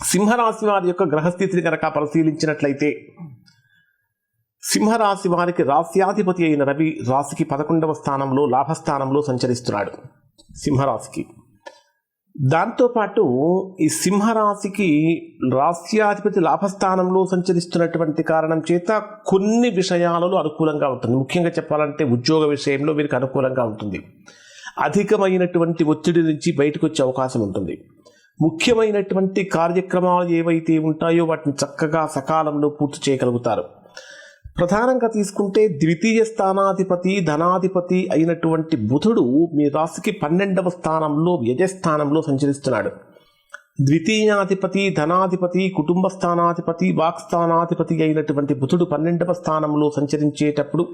సింహరాశి వారి యొక్క గ్రహస్థితిని కనుక పరిశీలించినట్లయితే సింహరాశి వారికి రాశ్యాధిపతి అయిన రవి రాశికి పదకొండవ స్థానంలో లాభస్థానంలో సంచరిస్తున్నాడు సింహరాశికి. దాంతోపాటు ఈ సింహరాశికి రాశ్యాధిపతి లాభస్థానంలో సంచరిస్తున్నటువంటి కారణం చేత కొన్ని విషయాలలో అనుకూలంగా ఉంటుంది. ముఖ్యంగా చెప్పాలంటే ఉద్యోగ విషయంలో వీరికి అనుకూలంగా ఉంటుంది. అధికమైనటువంటి ఒత్తిడి నుంచి బయటకు వచ్చే అవకాశం ఉంటుంది. ముఖ్యమైనటువంటి కార్యక్రమాలు ఏవైతే ఉంటాయో వాటిని చక్కగా సకాలంలో పూర్తి చేయగలుగుతారు. ప్రధానంగా తీసుకుంటే ద్వితీయ స్థానాధిపతి ధనాధిపతి అయినటువంటి బుధుడు మీ రాశికి పన్నెండవ స్థానంలో వ్యజస్థానంలో సంచరిస్తున్నాడు. ద్వితీయాధిపతి ధనాధిపతి కుటుంబ స్థానాధిపతి వాక్స్థానాధిపతి అయినటువంటి బుధుడు పన్నెండవ స్థానంలో సంచరించేటప్పుడు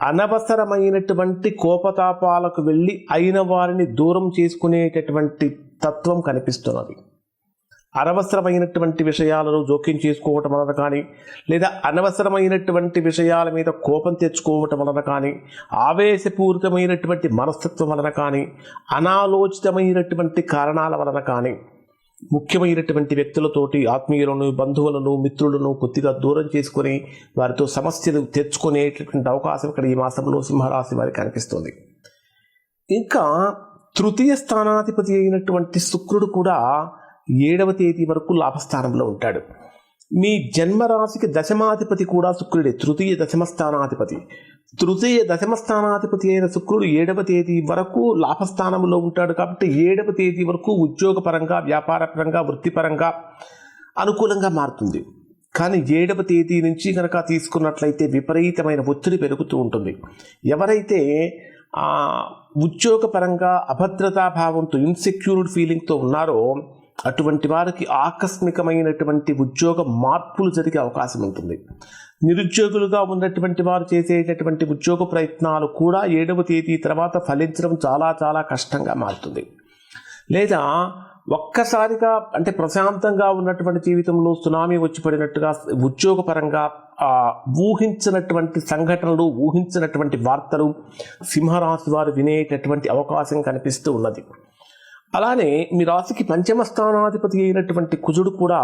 అనవసరమైనటువంటి కోపతాపాలకు వెళ్ళి అయిన వారిని దూరం చేసుకునేటటువంటి తత్వం కనిపిస్తున్నది. అనవసరమైనటువంటి విషయాలను జోక్యం చేసుకోవటం వలన కానీ లేదా అనవసరమైనటువంటి విషయాల మీద కోపం తెచ్చుకోవటం వలన కానీ ఆవేశపూరితమైనటువంటి మనస్తత్వం వలన కానీ అనాలోచితమైనటువంటి కారణాల వలన కానీ ముఖ్యమైనటువంటి వ్యక్తులతోటి ఆత్మీయులను బంధువులను మిత్రులను కొద్దిగా దూరం చేసుకొని వారితో సమస్యలు తెచ్చుకునేటటువంటి అవకాశం ఇక్కడ ఈ మాసంలో సింహరాశి వారికి కనిపిస్తుంది. ఇంకా తృతీయ స్థానాధిపతి అయినటువంటి శుక్రుడు కూడా ఏడవ తేదీ వరకు లాభస్థానంలో ఉంటాడు. మీ జన్మరాశికి దశమాధిపతి కూడా శుక్రుడే. తృతీయ దశమ స్థానాధిపతి. తృతీయ దశమ స్థానాధిపతి అయిన శుక్రుడు ఏడవ తేదీ వరకు లాభస్థానంలో ఉంటాడు కాబట్టి ఏడవ తేదీ వరకు ఉద్యోగపరంగా వ్యాపారపరంగా వృత్తిపరంగా అనుకూలంగా మారుతుంది. కానీ ఏడవ తేదీ నుంచి కనుక తీసుకున్నట్లయితే విపరీతమైన ఒత్తిడి పెరుగుతూ ఉంటుంది. ఎవరైతే ఉద్యోగపరంగా అభద్రతా భావంతో ఇన్సెక్యూర్డ్ ఫీలింగ్తో ఉన్నారో అటువంటి వారికి ఆకస్మికమైనటువంటి ఉద్యోగ మార్పులు జరిగే అవకాశం ఉంటుంది. నిరుద్యోగులుగా ఉన్నటువంటి వారు చేసేటటువంటి ఉద్యోగ ప్రయత్నాలు కూడా ఏడవ తేదీ తర్వాత ఫలించడం చాలా చాలా కష్టంగా మారుతుంది. లేదా ఒక్కసారిగా అంటే ప్రశాంతంగా ఉన్నటువంటి జీవితంలో సునామీ వచ్చి పడినట్టుగా ఉద్యోగపరంగా ఊహించినటువంటి సంఘటనలు ఊహించినటువంటి వార్తలు సింహరాశి వారు వినేటటువంటి అవకాశం కనిపిస్తూ ఉన్నది. అలానే మీ రాశికి పంచమ స్థానాధిపతి అయినటువంటి కుజుడు కూడా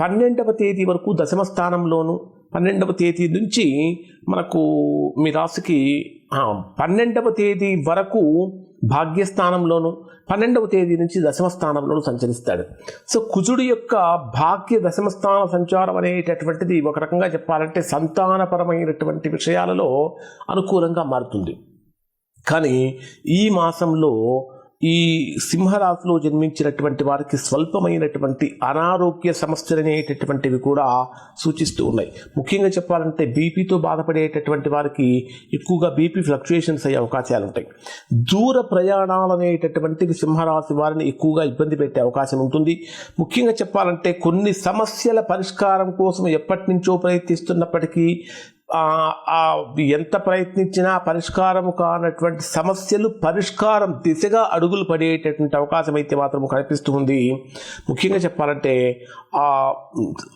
పన్నెండవ తేదీ వరకు దశమ స్థానంలోను పన్నెండవ తేదీ నుంచి మనకు మీ రాశికి పన్నెండవ తేదీ వరకు భాగ్యస్థానంలోను పన్నెండవ తేదీ నుంచి దశమ స్థానంలోను సంచరిస్తాడు. సో కుజుడు యొక్క భాగ్య దశమ స్థాన సంచారం అనేటటువంటిది ఒక రకంగా చెప్పాలంటే సంతానపరమైనటువంటి విషయాలలో అనుకూలంగా మారుతుంది. కానీ ఈ మాసంలో ఈ సింహరాశిలో జన్మించినటువంటి వారికి స్వల్పమైనటువంటి అనారోగ్య సమస్యలు అనేటటువంటివి కూడా సూచిస్తూ ఉన్నాయి. ముఖ్యంగా చెప్పాలంటే బీపీతో బాధపడేటటువంటి వారికి ఎక్కువగా బీపీ ఫ్లక్చుయేషన్స్ అయ్యే అవకాశాలు ఉంటాయి. దూర ప్రయాణాలు అనేటటువంటివి సింహరాశి వారిని ఎక్కువగా ఇబ్బంది పెట్టే అవకాశం ఉంటుంది. ముఖ్యంగా చెప్పాలంటే కొన్ని సమస్యల పరిష్కారం కోసం ఎప్పటి నుంచో ప్రయత్నిస్తున్నప్పటికీ ఎంత ప్రయత్నించినా పరిష్కారం కానటువంటి సమస్యలు పరిష్కారం దిశగా అడుగులు పడేటటువంటి అవకాశం అయితే మాత్రం కనిపిస్తూ ఉంది. ముఖ్యంగా చెప్పాలంటే ఆ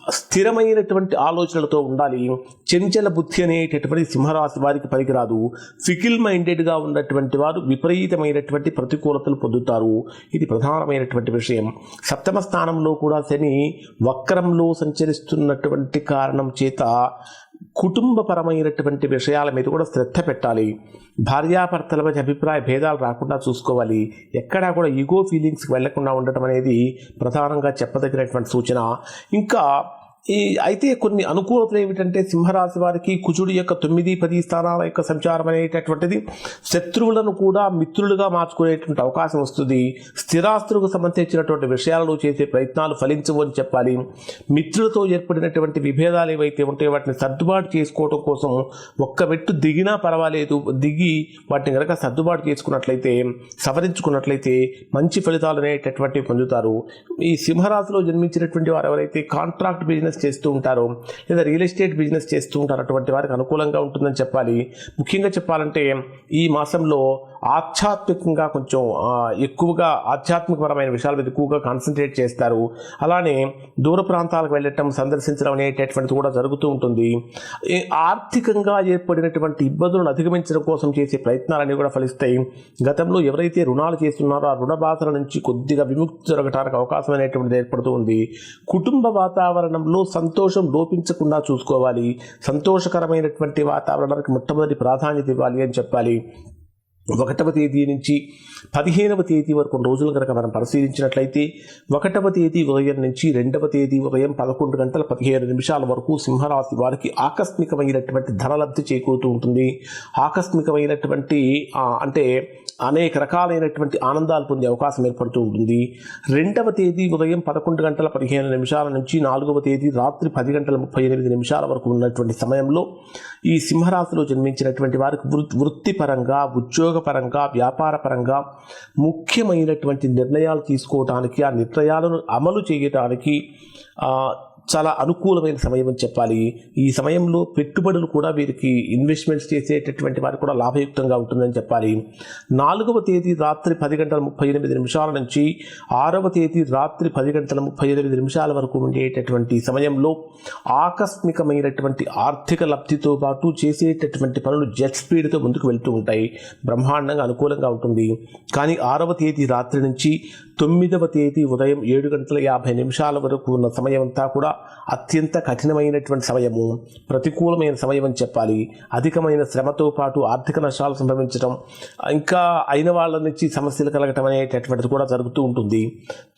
స్థిరమైనటువంటి ఆలోచనలతో ఉండాలి. చెంచల బుద్ధి అనేటటువంటి సింహరాశి వారికి పనికిరాదు. ఫికిల్ మైండెడ్గా ఉన్నటువంటి వారు విపరీతమైనటువంటి ప్రతికూలతలు పొందుతారు. ఇది ప్రధానమైనటువంటి విషయం. సప్తమ స్థానంలో కూడా శని వక్రంలో సంచరిస్తున్నటువంటి కారణం చేత కుటుంబపరమైనటువంటి విషయాల మీద కూడా శ్రద్ధ పెట్టాలి. భార్యాభర్తల మధ్య అభిప్రాయ భేదాలు రాకుండా చూసుకోవాలి. ఎక్కడా కూడా ఈగో ఫీలింగ్స్కి వెళ్ళకుండా ఉండటం అనేది ప్రధానంగా చెప్పదగినటువంటి సూచన. ఇంకా ఈ అయితే కొన్ని అనుకూలతలు ఏమిటంటే సింహరాశి వారికి కుజుడి యొక్క తొమ్మిది పది స్థానాల యొక్క సంచారం అనేటటువంటిది శత్రువులను కూడా మిత్రులుగా మార్చుకునేటువంటి అవకాశం వస్తుంది. స్థిరాస్తులకు సంబంధించినటువంటి విషయాలను చేసే ప్రయత్నాలు ఫలించవు అని చెప్పాలి. మిత్రులతో ఏర్పడినటువంటి విభేదాలు ఏవైతే ఉంటాయో వాటిని సర్దుబాటు చేసుకోవడం కోసం ఒక్క మెట్టు దిగినా పర్వాలేదు. దిగి వాటిని కనుక సర్దుబాటు చేసుకున్నట్లయితే సవరించుకున్నట్లయితే మంచి ఫలితాలు అనేటటువంటివి పొందుతారు. ఈ సింహరాశిలో జన్మించినటువంటి వారు ఎవరైతే కాంట్రాక్ట్ బిజినెస్ బిజినెస్ చేస్తూ ఉంటారు లేదా రియల్ ఎస్టేట్ బిజినెస్ చేస్తూ ఉంటారు అటువంటి వారికి అనుకూలంగా ఉంటుందని చెప్పాలి. ముఖ్యంగా చెప్పాలంటే ఈ మాసంలో ఆధ్యాత్మికంగా కొంచెం ఎక్కువగా ఆధ్యాత్మికపరమైన విషయాల మీద ఎక్కువగా కాన్సన్ట్రేట్ చేస్తారు. అలానే దూర ప్రాంతాలకు వెళ్ళటం సందర్శించడం అనేటటువంటిది కూడా జరుగుతూ ఉంటుంది. ఆర్థికంగా ఏర్పడినటువంటి ఇబ్బందులను అధిగమించడం కోసం చేసే ప్రయత్నాలన్నీ కూడా ఫలిస్తాయి. గతంలో ఎవరైతే రుణాలు చేస్తున్నారో ఆ రుణ బాధల నుంచి కొద్దిగా విముక్తి జరగటానికి అవకాశం అనేటువంటిది ఏర్పడుతూ ఉంది. కుటుంబ వాతావరణంలో సంతోషం లోపించకుండా చూసుకోవాలి. సంతోషకరమైనటువంటి వాతావరణానికి మొట్టమొదటి ప్రాధాన్యత ఇవ్వాలి అని చెప్పాలి. ఒకటవ తేదీ నుంచి పదిహేనవ తేదీ వరకు రోజులు కనుక మనం పరిశీలించినట్లయితే ఒకటవ తేదీ ఉదయం నుంచి రెండవ తేదీ ఉదయం పదకొండు గంటల పదిహేను నిమిషాల వరకు సింహరాశి వారికి ఆకస్మికమైనటువంటి ధనలబ్ధి చేకూరుతూ ఉంటుంది. ఆకస్మికమైనటువంటి అంటే అనేక రకాలైనటువంటి ఆనందాలు పొందే అవకాశం ఏర్పడుతూ ఉంటుంది. రెండవ తేదీ ఉదయం పదకొండు గంటల పదిహేను నిమిషాల నుంచి నాలుగవ తేదీ రాత్రి పది గంటల ముప్పై ఎనిమిది నిమిషాల వరకు ఉన్నటువంటి సమయంలో ఈ సింహరాశిలో జన్మించినటువంటి వారికి వృ- వృత్తిపరంగా ఉద్యోగపరంగా వ్యాపారపరంగా ముఖ్యమైనటువంటి నిర్ణయాలు తీసుకోవడానికి ఆ నిర్ణయాలను అమలు చేయడానికి చాలా అనుకూలమైన సమయం అని చెప్పాలి. ఈ సమయంలో పెట్టుబడులు కూడా వీరికి ఇన్వెస్ట్మెంట్స్ చేసేటటువంటి వారికి కూడా లాభయుక్తంగా ఉంటుందని చెప్పాలి. నాలుగవ తేదీ రాత్రి పది గంటల ముప్పై ఎనిమిది నిమిషాల నుంచి ఆరవ తేదీ రాత్రి పది గంటల ముప్పై ఎనిమిది నిమిషాల వరకు ఉండేటటువంటి సమయంలో ఆకస్మికమైనటువంటి ఆర్థిక లబ్ధితో పాటు చేసేటటువంటి పనులు జెట్ స్పీడ్తో ముందుకు వెళ్తూ ఉంటాయి. బ్రహ్మాండంగా అనుకూలంగా ఉంటుంది. కానీ ఆరవ తేదీ రాత్రి నుంచి తొమ్మిదవ తేదీ ఉదయం ఏడు గంటల యాభై నిమిషాల వరకు ఉన్న సమయం అంతా కూడా అత్యంత కఠినమైనటువంటి సమయము ప్రతికూలమైన సమయం అని చెప్పాలి. అధికమైన శ్రమతో పాటు ఆర్థిక నష్టాలు సంభవించడం ఇంకా అయిన వాళ్ళ నుంచి సమస్యలు కలగటం అనేటటువంటిది కూడా జరుగుతూ ఉంటుంది.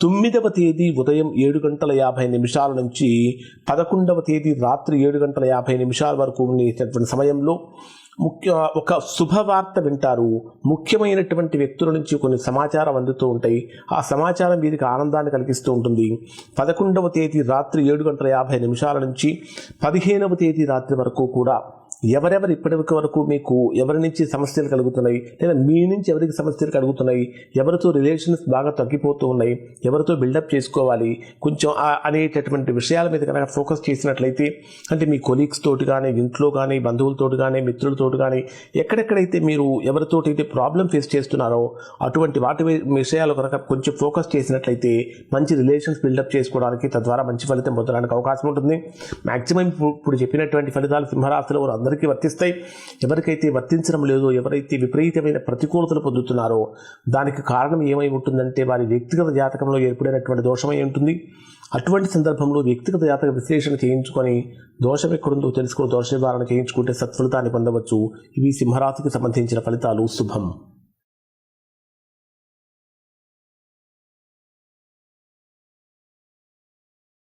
తొమ్మిదవ తేదీ ఉదయం ఏడు గంటల యాభై నిమిషాల నుంచి పదకొండవ తేదీ రాత్రి ఏడు గంటల యాభై నిమిషాల వరకు ఉండేటటువంటి సమయంలో ముఖ్య ఒక శుభవార్త వింటారు. ముఖ్యమైనటువంటి వ్యక్తుల నుంచి కొన్ని సమాచారం అందుతూ ఉంటాయి. ఆ సమాచారం వీరికి ఆనందాన్ని కలిగిస్తూ ఉంటుంది. పదకొండవ తేదీ రాత్రి ఏడు గంటల యాభై నిమిషాల నుంచి పదిహేనవ తేదీ రాత్రి వరకు కూడా ఎవరెవరు ఇప్పటి వరకు మీకు ఎవరి నుంచి సమస్యలు కలుగుతున్నాయి? లేదా మీ నుంచి ఎవరికి సమస్యలు కలుగుతున్నాయి? ఎవరితో రిలేషన్స్ బాగా తగ్గిపోతూ ఉన్నాయి? ఎవరితో బిల్డప్ చేసుకోవాలి? కొంచెం అనేటటువంటి విషయాల మీద కనుక ఫోకస్ చేసినట్లయితే అంటే మీ కొలీగ్స్ తోటి కానీ ఇంట్లో కానీ బంధువులతోటి కానీ మిత్రులతోటి కానీ ఎక్కడెక్కడైతే మీరు ఎవరితోటైతే ప్రాబ్లం ఫేస్ చేస్తున్నారో అటువంటి వాటి విషయాలు కనుక కొంచెం ఫోకస్ చేసినట్లయితే మంచి రిలేషన్స్ బిల్డప్ చేసుకోవడానికి తద్వారా మంచి ఫలితం పొందడానికి అవకాశం ఉంటుంది. మ్యాక్సిమం ఇప్పుడు చెప్పినటువంటి ఫలితాలు సింహరాశిలో వారు అందరికీ వర్తిస్తాయి ఎవరికైతే వర్తించడం లేదో ఎవరైతే విపరీతమైన ప్రతికూలతలు పొందుతున్నారో దానికి కారణం ఏమై ఉంటుందంటే వారి వ్యక్తిగత జాతకంలో ఏర్పడినటువంటి దోషమై ఉంటుంది. అటువంటి సందర్భంలో వ్యక్తిగత జాతక విశ్లేషణ చేయించుకొని దోషం ఎక్కడుందో తెలుసుకుని దోష నివారణ చేయించుకుంటే సత్ఫలితాన్ని పొందవచ్చు. ఇవి సింహరాశికి సంబంధించిన ఫలితాలు. శుభం.